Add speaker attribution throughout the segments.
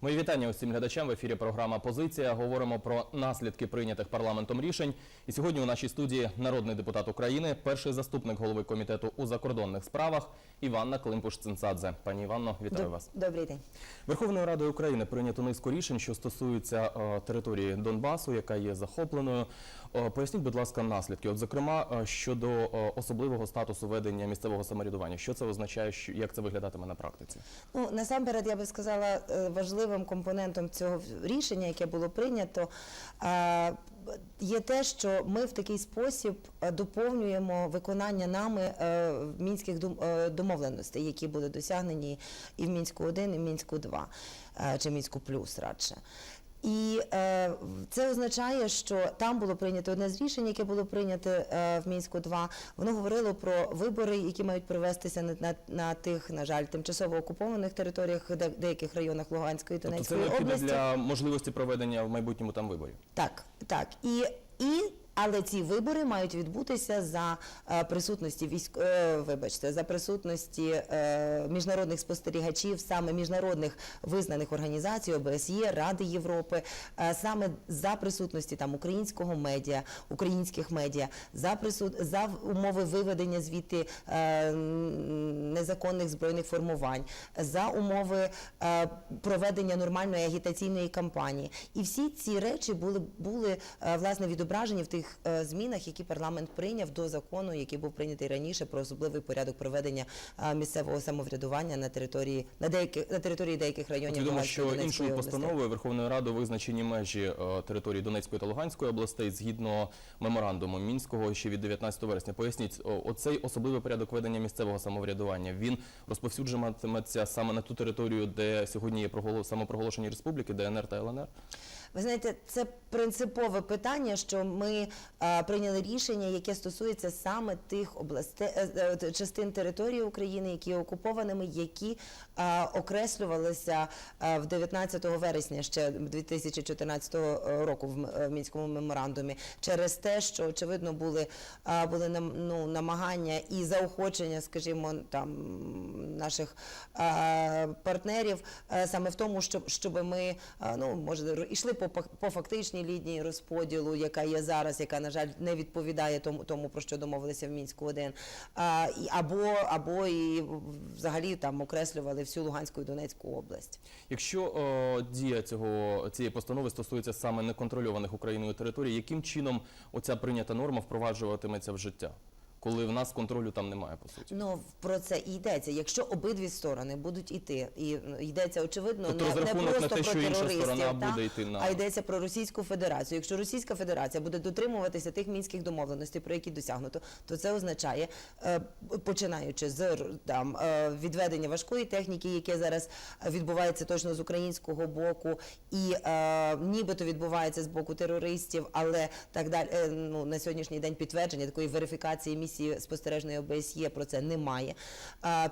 Speaker 1: Мої вітання усім глядачам в ефірі. Програма Позиція. Говоримо про наслідки прийнятих парламентом рішень. І сьогодні у нашій студії народний депутат України, перший заступник голови комітету у закордонних справах Іванна Климпуш-Цинцадзе. Пані Іванно, вітаю
Speaker 2: Доб-
Speaker 1: вас.
Speaker 2: Добрий день.
Speaker 1: Верховною Радою України прийнято низку рішень, що стосуються е, території Донбасу, яка є захопленою. Е, поясніть, будь ласка, наслідки. От, зокрема, е, щодо е, особливого статусу ведення місцевого самоврядування. Що це означає, що як це виглядатиме на практиці?
Speaker 2: Ну насамперед я би сказала е, важливим компонентом цього рішення, яке було прийнято. е, Є те, що ми в такий спосіб е, доповнюємо виконання нами е, мінських домовленостей, які були досягнені і в мінську 1 і в мінську 2 е, чи мінську плюс радше. І е, це означає, що там було прийнято одне з рішень, яке було прийнято е, в мінську 2 Воно говорило про вибори, які мають провестися на, на, на тих, на жаль, тимчасово окупованих територіях, де, деяких районах Луганської і
Speaker 1: Тобто це
Speaker 2: Донецької області.
Speaker 1: для можливості проведення в майбутньому там виборів.
Speaker 2: Так, так. І, і але ці вибори мають відбутися за е, присутності військ, е, вибачте, за присутності е, міжнародних спостерігачів, саме міжнародних визнаних організацій ОБСЄ, Ради Європи, саме за присутності там українського медіа, українських медіа, за присут, за умови виведення звідти незаконних збройних формувань, за умови проведення нормальної агітаційної кампанії. І всі ці речі були, були власне відображені в тих е, змінах, які парламент прийняв до закону, який був прийнятий раніше про особливий порядок проведення е, місцевого самоврядування на території на деяких на території деяких районів
Speaker 1: відомо, що
Speaker 2: Донецької
Speaker 1: іншою
Speaker 2: областей.
Speaker 1: постановою Верховною Радою визначені межі е, території Донецької та Луганської областей згідно меморандуму мінського ще від 19 вересня. Поясніть, оцей особливий порядок ведення місцевого самоврядування він розповсюджуватиметься саме на ту територію, де сьогодні є проголо- самопроголошені республіки, ДНР та ЛНР.
Speaker 2: Ви знаєте, це принципове питання, що ми е, прийняли рішення, яке стосується саме тих областей е, е, частин території України, які окупованими, які е, окреслювалися е, в 19 вересня ще 2014 року в, е, в мінському меморандумі, через те, що очевидно були, е, були ну, намагання і заохочення, скажімо, там наших е, партнерів е, саме в тому, щоб, щоб ми е, ну може йшли по, по фактичній лінії розподілу, яка є зараз, яка на жаль не відповідає тому, тому про що домовилися в мінську 1 а, і, або або і взагалі там окреслювали всю Луганську і Донецьку область.
Speaker 1: Якщо е, дія цього цієї постанови стосується саме неконтрольованих Україною територій, яким чином оця прийнята норма впроваджуватиметься в життя, коли в нас контролю там немає по суті?
Speaker 2: Ну про це і йдеться. Якщо обидві сторони будуть іти, і йдеться очевидно
Speaker 1: Тобто
Speaker 2: не, не
Speaker 1: розрахунок на
Speaker 2: просто
Speaker 1: те,
Speaker 2: про
Speaker 1: що інша сторона
Speaker 2: та,
Speaker 1: буде йти на-
Speaker 2: а йдеться про Російську Федерацію. Якщо Російська Федерація буде дотримуватися тих мінських домовленостей, про які досягнуто, то це означає, е, починаючи з там е, відведення важкої техніки, яке зараз відбувається точно з українського боку, і е, нібито відбувається з боку терористів, але так далі ну на сьогоднішній день підтвердження такої верифікації місії спостережної ОБСЄ про це немає.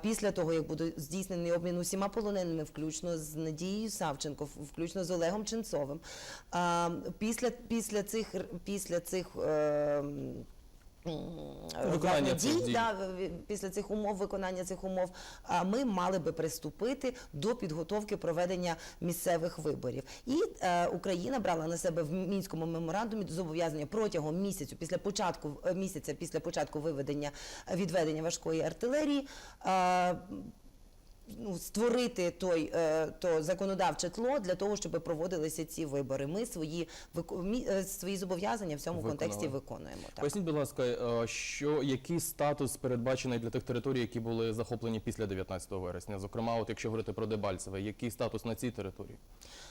Speaker 2: Після того, як буде здійснений обмін усіма полоненими, включно з Надією Савченко, включно з Олегом Ченцовим, після, після цих після цих. е, м,
Speaker 1: Виконання цих
Speaker 2: дій, да, після цих умов, виконання цих умов, а, ми мали би приступити до підготовки проведення місцевих виборів. І е, Україна брала на себе в мінському меморандумі зобов'язання протягом місяцю, після початку е, місяця, після початку виведення відведення важкої артилерії. е, Ну, створити той е, то законодавче тло для того, щоб проводилися ці вибори. Ми свої е, свої зобов'язання в цьому
Speaker 1: Виконали.
Speaker 2: контексті виконуємо. Так.
Speaker 1: Поясніть, будь ласка, е, що який статус передбачений для тих територій, які були захоплені після 19 вересня? Зокрема, от якщо говорити про Дебальцеве, який статус на цій території?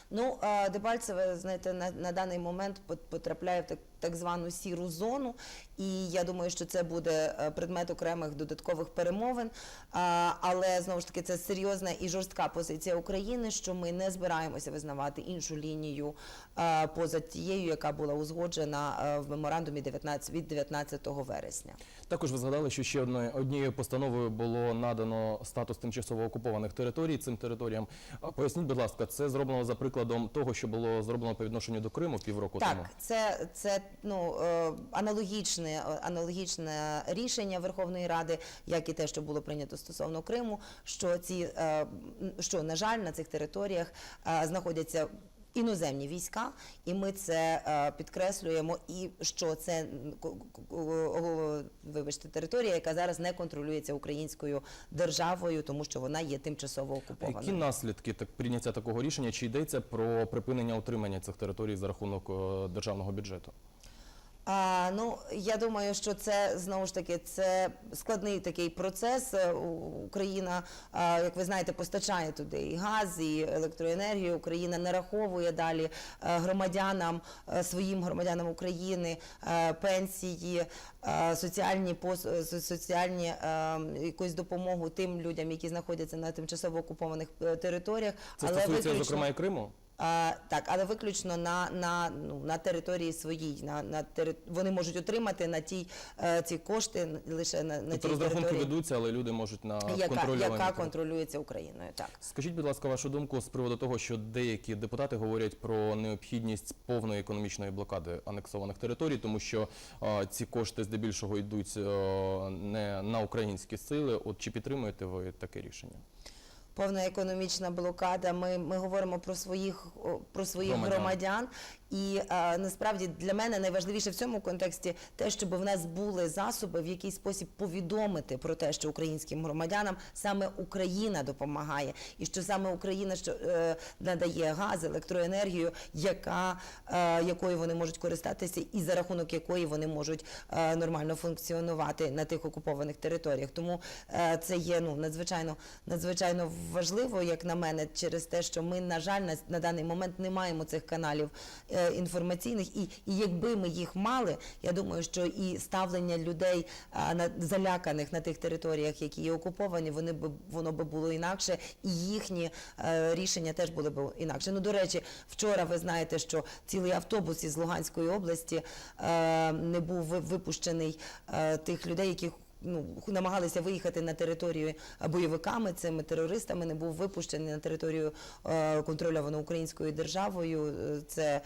Speaker 2: Ну, Дебальцеве, знаєте, на, на даний момент потрапляє в так, так звану сіру зону, і я думаю, що це буде е, предмет окремих додаткових перемовин. Але знову ж таки це серйозна і жорстка позиція України, що ми не збираємося визнавати іншу лінію поза тією, яка була узгоджена в меморандумі 19, від 19 вересня.
Speaker 1: Також ви згадали, що ще одною однією постановою було надано статус тимчасово окупованих територій цим територіям. Поясніть, будь ласка, це зроблено за прикладом того, що було зроблено по відношенню до Криму півроку тому.
Speaker 2: Так, це, це ну е, аналогічне, аналогічне рішення Верховної Ради, як і те, що було прийнято стосовно Криму, що ці е, що на жаль на цих територіях е, знаходяться. Іноземні війська, і ми це е, підкреслюємо. І що це вибачте, територія, яка зараз не контролюється українською державою, тому що вона є тимчасово окупована.
Speaker 1: Які наслідки так прийняття такого рішення? Чи йдеться про припинення утримання цих територій за рахунок е, державного бюджету?
Speaker 2: А, ну я думаю, що це знову ж таки це складний такий процес. Е, Україна, а, як ви знаєте, постачає туди і газ, і електроенергію. Україна нараховує далі е, громадянам е, своїм громадянам України е, пенсії, е, соціальні пос е, соціальні е, якусь допомогу тим людям, які знаходяться на тимчасово окупованих е, територіях.
Speaker 1: Це стосується,
Speaker 2: виключно-
Speaker 1: зокрема, і Криму?
Speaker 2: А, так, але виключно на, на, ну, на території своїй. На, на тери... Вони можуть отримати на тій, е, ці кошти лише на, на
Speaker 1: Тобто розрахунки ведуться, але люди можуть на
Speaker 2: яка, яка контролюється Україною. Так.
Speaker 1: Скажіть, будь ласка, вашу думку з приводу того, що деякі депутати говорять про необхідність повної економічної блокади анексованих територій, тому що е, ці кошти здебільшого йдуть е, не на українські сили. От чи підтримуєте ви таке рішення?
Speaker 2: Повна економічна блокада. Ми, ми говоримо про своїх про своїх
Speaker 1: Громадян.
Speaker 2: громадян. І е, насправді для мене найважливіше в цьому контексті те, щоб в нас були засоби, в який спосіб повідомити про те, що українським громадянам саме Україна допомагає, і що саме Україна що е, надає газ, електроенергію, яка е, якою вони можуть користатися, і за рахунок якої вони можуть е, нормально функціонувати на тих окупованих територіях. Тому е, це є ну надзвичайно надзвичайно важливо, як на мене, через те, що ми, на жаль, на, на даний момент не маємо цих каналів е, інформаційних, і, і якби ми їх мали, я думаю, що і ставлення людей на заляканих на тих територіях, які є окуповані, вони б воно би було інакше, і їхні е, рішення теж були б інакше. Ну до речі, вчора ви знаєте, що цілий автобус із Луганської області е, не був випущений е, тих людей, яких ну, намагалися виїхати на територію бойовиками, цими терористами, не був випущений на територію е, контрольовану українською державою. Е, Це е,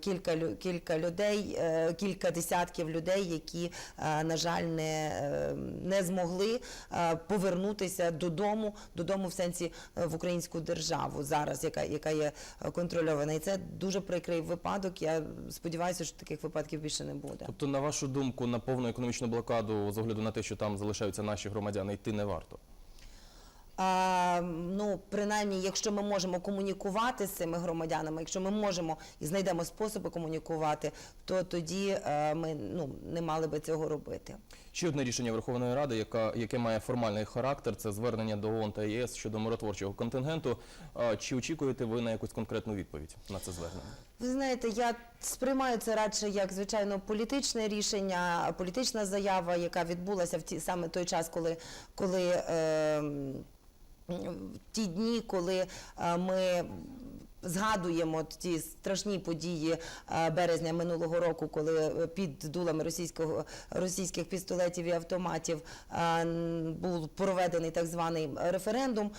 Speaker 2: кілька, лю- кілька людей, е, кілька десятків людей, які, е, на жаль, не, е, не змогли е, повернутися додому, додому в сенсі е, в українську державу зараз, яка, яка є е, контрольована. І це дуже прикрий випадок. Я сподіваюся, що таких випадків більше не буде.
Speaker 1: Тобто, на вашу думку, на повну економічну блокаду, з огляду на те, що там залишаються наші громадяни, йти не варто.
Speaker 2: Ну, принаймні, якщо ми можемо комунікувати з цими громадянами, якщо ми можемо і знайдемо способи комунікувати, то тоді е, ми ну, не мали би цього робити.
Speaker 1: Ще одне рішення Верховної Ради, яка, яке має формальний характер, це звернення до ООН та ЄС щодо миротворчого контингенту. Чи очікуєте ви на якусь конкретну відповідь на це звернення?
Speaker 2: Ви знаєте, я сприймаю це радше як звичайно політичне рішення, політична заява, яка відбулася в ті саме той час, коли, коли е, ті дні, коли е, ми. Згадуємо ті страшні події е, березня минулого року, коли е, під дулами російського російських пістолетів і автоматів був проведений так званий референдум,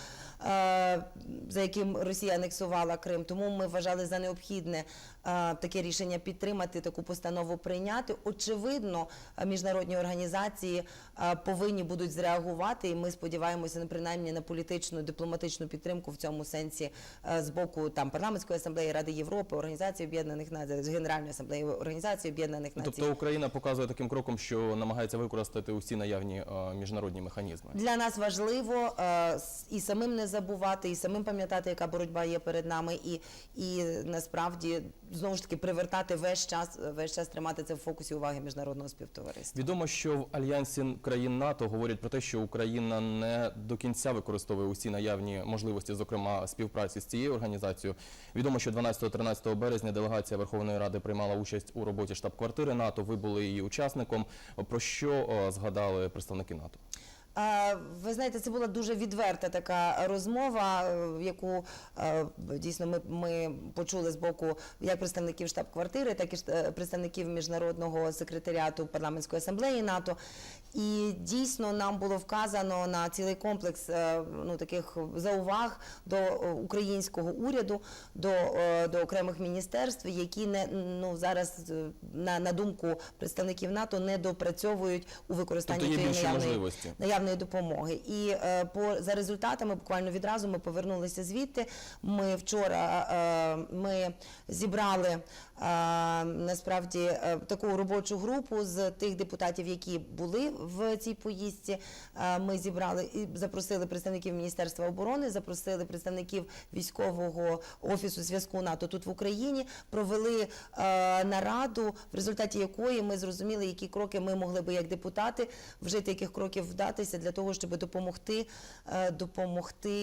Speaker 2: за яким Росія анексувала Крим. Тому ми вважали за необхідне таке рішення підтримати, таку постанову прийняти. Очевидно, е, міжнародні організації е, повинні будуть зреагувати, і ми сподіваємося на принаймні на політичну дипломатичну підтримку в цьому сенсі е, з боку там парламентської асамблеї Ради Європи, Організації Об'єднаних Націй, Генеральної асамблеї Організації Об'єднаних Націй.
Speaker 1: Тобто Україна показує таким кроком, що намагається використати усі наявні е, міжнародні механізми.
Speaker 2: Для нас важливо е, і самим не забувати, і самим пам'ятати, яка боротьба є перед нами, і, і насправді знову ж таки привертати весь час, весь час тримати це в фокусі уваги міжнародного співтовариства.
Speaker 1: Відомо, що в альянсі країн НАТО говорять про те, що Україна не до кінця використовує усі наявні можливості, зокрема співпраці з цією організацією. Відомо, що 12-13 березня делегація Верховної Ради приймала участь у роботі штаб-квартири НАТО. Ви були її учасником. Про що е, згадали представники НАТО?
Speaker 2: Ви знаєте, це була дуже відверта така розмова, е, яку е, дійсно ми, ми почули з боку як представників штаб-квартири, так і е, представників міжнародного секретаріату парламентської асамблеї НАТО. І дійсно нам було вказано на цілий комплекс ну, таких зауваг до українського уряду, до, до окремих міністерств, які не ну зараз на, на думку представників НАТО не допрацьовують у використанні
Speaker 1: Тобто є більше можливості.
Speaker 2: наявної допомоги. І е, по за результатами буквально відразу ми повернулися звідти. Ми вчора е, ми зібрали е, насправді е, таку робочу групу з тих депутатів, які були в цій поїздці. Ми зібрали і запросили представників Міністерства оборони, запросили представників військового офісу зв'язку НАТО тут в Україні. Провели е, нараду, в результаті якої ми зрозуміли, які кроки ми могли би як депутати вжити, яких кроків вдатися для того, щоб допомогти, е, допомогти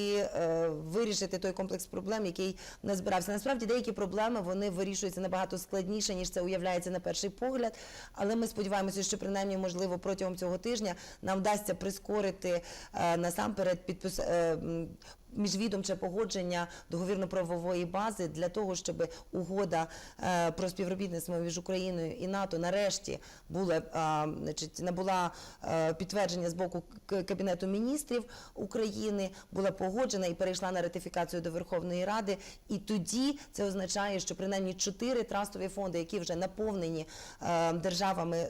Speaker 2: вирішити той комплекс проблем, який назбирався. Насправді деякі проблеми вони вирішуються набагато складніше, ніж це уявляється на перший погляд. Але ми сподіваємося, що принаймні можливо протягом цього тижня нам вдасться прискорити е, насамперед підпис. Міжвідомче погодження договірно-правової бази для того, щоб угода е, про співробітництво між Україною і НАТО нарешті була е, значить, набула е, підтвердження з боку Кабінету міністрів України, була погоджена і перейшла на ратифікацію до Верховної Ради. І тоді це означає, що принаймні чотири трастові фонди, які вже наповнені державами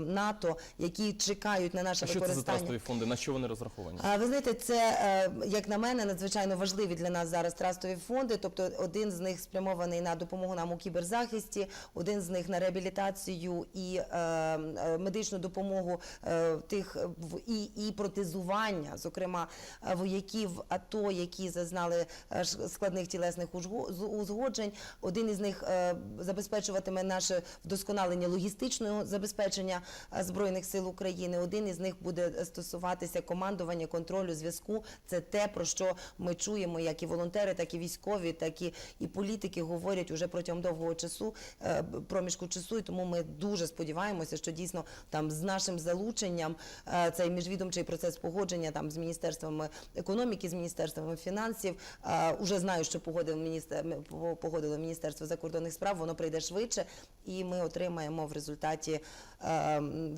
Speaker 2: НАТО, які чекають на наше
Speaker 1: А що це за трастові фонди? На що вони розраховані?
Speaker 2: Ви знаєте, це як на мене надзвичайно важливі для нас зараз трастові фонди. Тобто, один з них спрямований на допомогу нам у кіберзахисті, один з них на реабілітацію і е, е, медичну допомогу е, тих і, і протезування, зокрема е, вояків АТО, які зазнали е, складних тілесних узгоджень. Один із них забезпечуватиме наше вдосконалення логістичного забезпечення збройних сил України. Один із них буде стосуватися командування, контролю, зв'язку. Це те, про що ми чуємо, як і волонтери, так і військові, так і, і політики говорять уже протягом довгого часу, е, проміжку часу. І тому ми дуже сподіваємося, що дійсно там з нашим залученням е, цей міжвідомчий процес погодження там з міністерствами економіки, з міністерствами фінансів. е, Уже знаю, що погодив міністер погодило міністерство закордонних справ. Воно прийде швидше, і ми отримаємо в результаті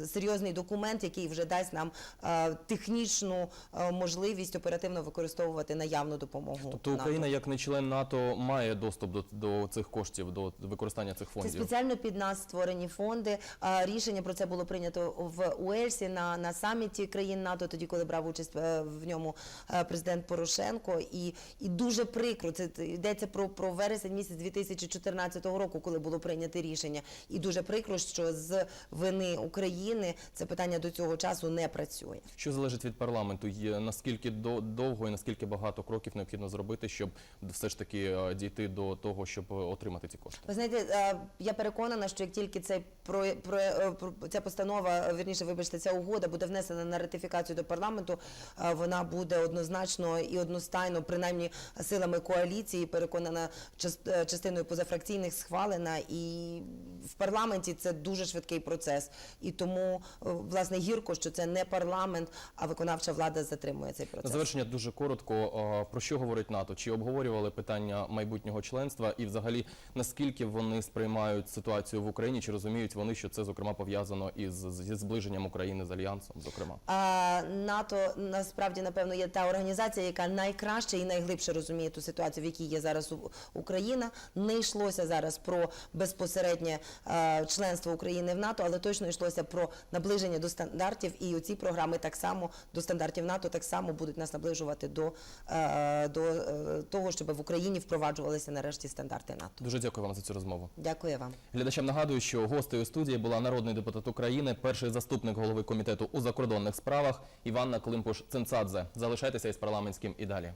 Speaker 2: серйозний документ, який вже дасть нам е, технічну е, можливість оперативно використовувати наявну допомогу.
Speaker 1: Тобто
Speaker 2: НАТО.
Speaker 1: Україна, як не член НАТО, має доступ до, до цих коштів, до використання цих
Speaker 2: Це
Speaker 1: фондів.
Speaker 2: спеціально під нас створені фонди. Рішення про це було прийнято в Уельсі на, на саміті країн НАТО, тоді коли брав участь е, в ньому е, президент Порошенко. І, і дуже прикро. Це це йдеться про, про вересень місяць 2014 року, коли було прийнято рішення. І дуже прикро, що з вини України це питання до цього часу не працює.
Speaker 1: Що залежить від парламенту? Наскільки до, довго і наскільки багато кроків необхідно зробити, щоб все ж таки е, дійти до того, щоб е, отримати ці кошти?
Speaker 2: Ви знаєте, е, я переконана, що як тільки цей про, про, про- ця постанова, вірніше, вибачте, ця угода буде внесена на ратифікацію до парламенту, вона буде однозначно і одностайно, принаймні силами коаліції, переконана част- частиною позафракційних схвалена. І в парламенті це дуже швидкий процес. І тому е, власне гірко, що це не парламент, а виконавча влада затримує цей
Speaker 1: На
Speaker 2: процес.
Speaker 1: завершення дуже коротко. е, Про що говорить НАТО? Чи обговорювали питання майбутнього членства? І взагалі наскільки вони сприймають ситуацію в Україні? Чи розуміють вони, що це зокрема пов'язано із зі зближенням України з альянсом? Зокрема,
Speaker 2: А, НАТО насправді напевно є та організація, яка найкраще і найглибше розуміє ту ситуацію, в якій є зараз Україна. Не йшлося зараз про безпосереднє е, членство України в НАТО, але точно йшлося про наближення до стандартів. І ці програми так само до стандартів НАТО так само будуть нас наближувати до, е, до е, того, щоб в Україні впроваджувалися нарешті стандарти НАТО.
Speaker 1: дуже дякую вам за цю розмову.
Speaker 2: Дякую вам.
Speaker 1: Глядачам нагадую, що гостею студії була народний депутат України, перший заступник голови комітету у закордонних справах Іванна Климпуш Цинцадзе. Залишайтеся із парламентським і далі.